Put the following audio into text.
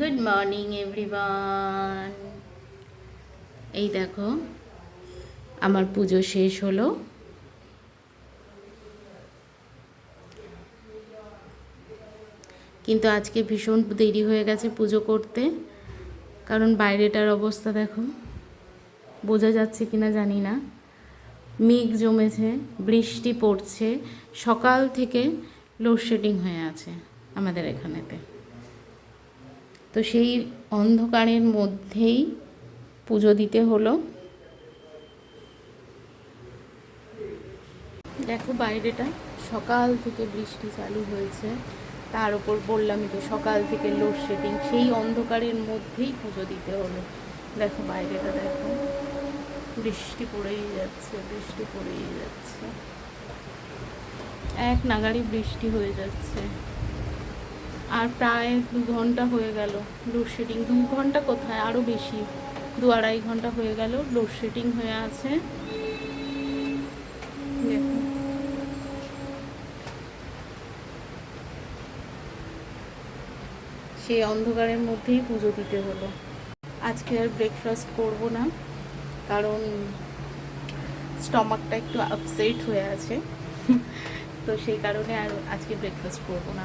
Good morning everyone এই দেখো, আমার পুজো শেষ হলো। কিন্তু আজকে ভীষণ দেরি হয়ে গেছে পুজো করতে, কারণ বাইরেটার অবস্থা দেখো। বোঝা যাচ্ছে কিনা জানি না। মেঘ জমেছে, বৃষ্টি পড়ছে, সকাল থেকে লোডশেডিং হয়ে আছে আমাদের এখানেতে। তো সেই অন্ধকারের মধ্যেই পুজো দিতে হলো। দেখো বাইরেটা, সকাল থেকে বৃষ্টি চালু হয়েছে। তার উপর বললামই তো, সকাল থেকে লোডশেডিং সেই অন্ধকারের মধ্যেই পুজো দিতে হলো। দেখো বাইরেটা, দেখো। বৃষ্টি পড়েই যাচ্ছে, বৃষ্টি পড়েই যাচ্ছে। এক নাগাড়ি বৃষ্টি হয়ে যাচ্ছে। আর প্রায় দু ঘণ্টা হয়ে গেল লোডশেডিং দু ঘণ্টা কোথায়? আরও বেশি। দু আড়াই ঘণ্টা হয়ে গেল লোডশেডিং হয়ে আছে। সেই অন্ধকারের মধ্যেই পুজো দিতে হলো। আজকে আর ব্রেকফাস্ট করব না, কারণ স্টমাকটা একটু আপসেট হয়ে আছে। তো সেই কারণে আর আজকে ব্রেকফাস্ট করব না।